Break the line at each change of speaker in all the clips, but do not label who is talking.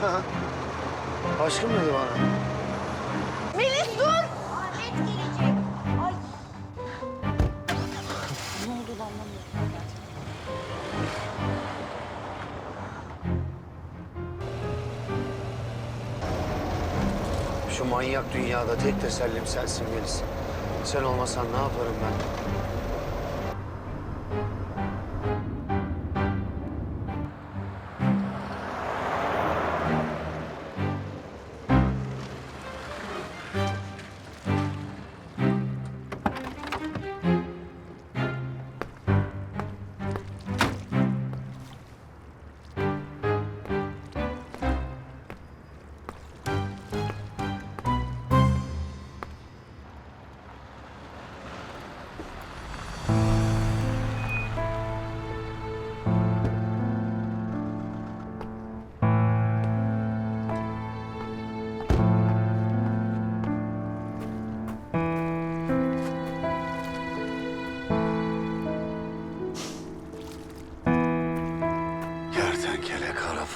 Ha. Aşkım dedi bana.
Melis dur! Ahmet gelecek. Ay. ne oldu lan anlamıyorum gerçekten.
Şu manyak dünyada tek tesellim sensin Melis. Sen olmasan ne yaparım ben?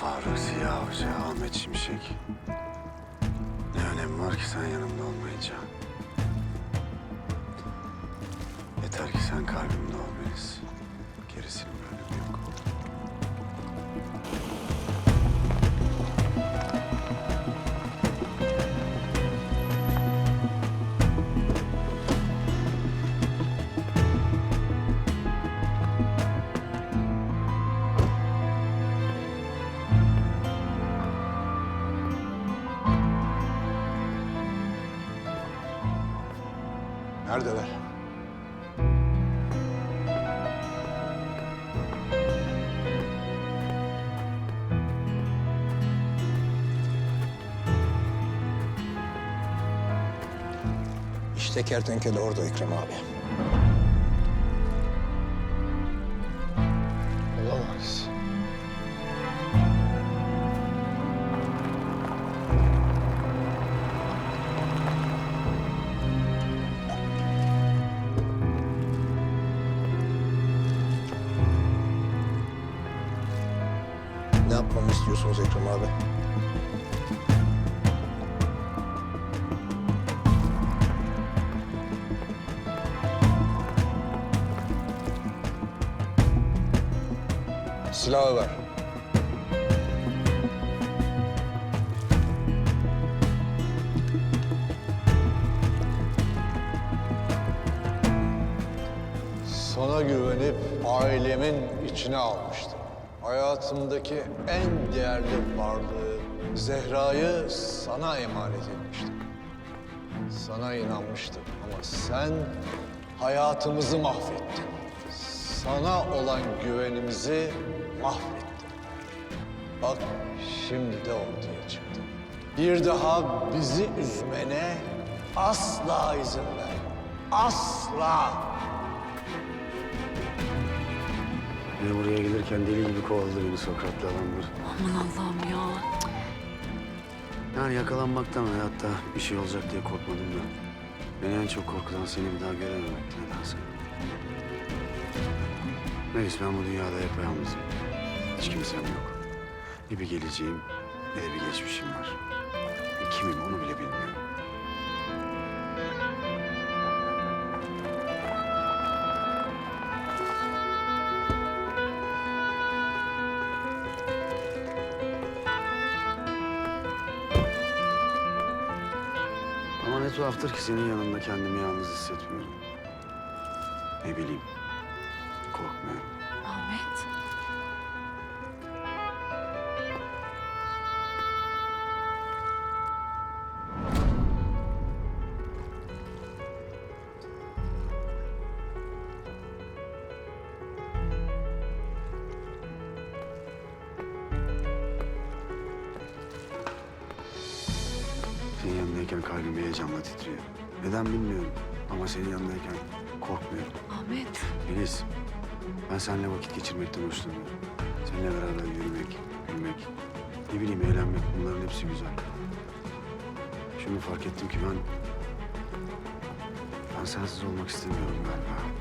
Faruk, Siyah Hoca, Ahmet Şimşek. Ne önemi var ki sen yanımda olmayınca? Yeter ki sen kalbimde ol.
Neredeler? İşte kertenkele orada Ekrem abi. Yapmamı istiyorsunuz Ekrem abi? Silahı ver. Sana güvenip ailemin içine almıştım. Hayatımdaki en değerli varlığı Zehra'yı sana emanet etmiştim. Sana inanmıştım ama sen hayatımızı mahvettin. Sana olan güvenimizi mahvettin. Bak şimdi de ortaya çıktı. Bir daha bizi üzmene asla izin ver. Asla.
Beni buraya gelirken deli gibi kovaladı beni Sokratlı adamlar.
Aman Allah'ım ya.
Yani yakalanmaktan hayatta bir şey olacak diye korkmadım da. Beni en çok korkutan seni bir daha görememekti nedense. Melis ben bu dünyada yapayalnızım. Hiç kimsem yok. Ne bir geleceğim ne de bir geçmişim var. Ve kimim onu bile bilmiyorum. Tuhaftır ki senin yanında kendimi yalnız hissetmiyorum. Ne bileyim, korkmuyorum.
Ahmet.
Yanındayken kalbim heyecanla titriyor. Neden bilmiyorum ama senin yanındayken korkmuyorum.
Ahmet.
Melis, ben seninle vakit geçirmekten hoşlanıyorum. Seninle beraber yürümek, gülmek, ne bileyim eğlenmek bunların hepsi güzel. Şunu fark ettim ki ben... Ben sensiz olmak istemiyorum galiba.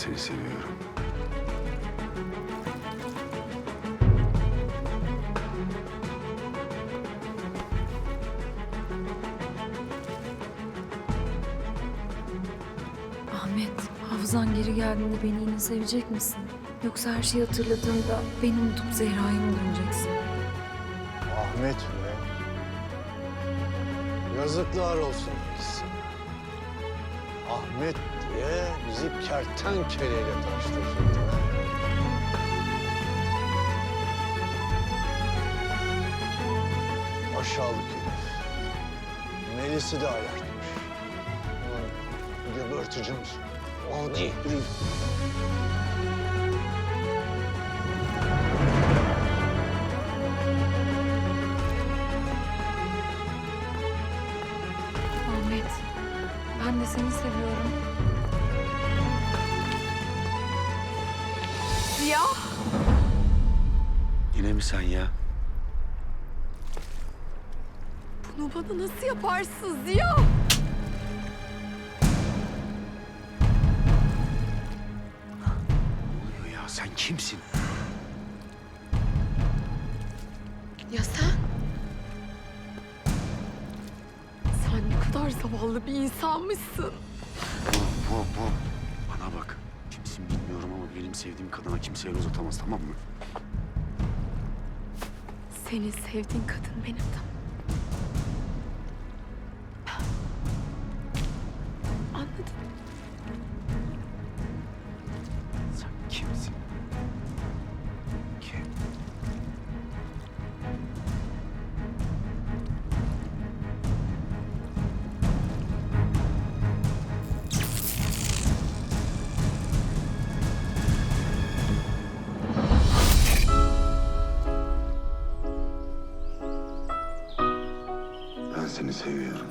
Seni seviyorum.
Ahmet, hafızan geri geldiğinde beni yine sevecek misin? Yoksa her şeyi hatırladığında beni unutup Zehra'ya mı döneceksin?
Ahmet mi? Yazıklar olsun ikisi. Ahmet diye bizi kertenkeleyle ha? Aşağılık herif. Melis'i de ayartmış. Ulan geberteceğim. Adi herif.
Ben de seni seviyorum.
Ziya,
Yine mi sen ya?
bunu bana nasıl yaparsın Ziya?
Ne oluyor ya? Sen kimsin?
Zavallı bir insanmışsın.
Hop hop. Bana bak. Kimsin bilmiyorum ama benim sevdiğim kadına kimse el uzatamaz tamam mı?
Senin sevdiğin kadın benim de.
Seni seviyorum.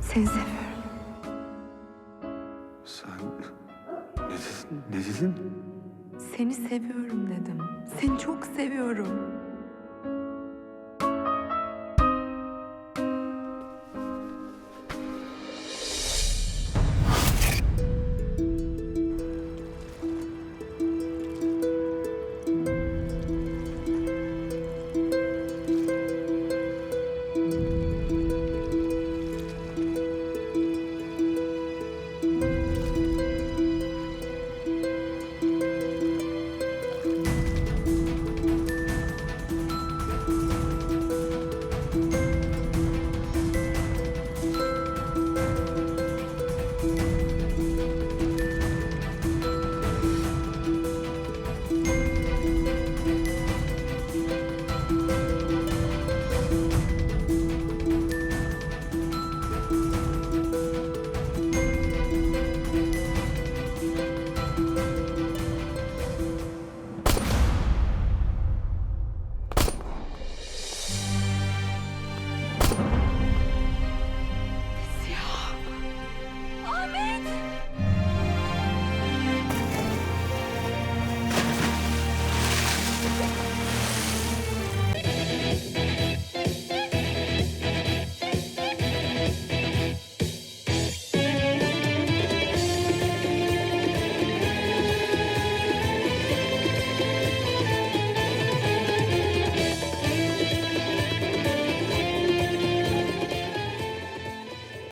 Seni seviyorum.
Sen... Ne dedin? Ne dedin?
Seni seviyorum dedim. Seni çok seviyorum.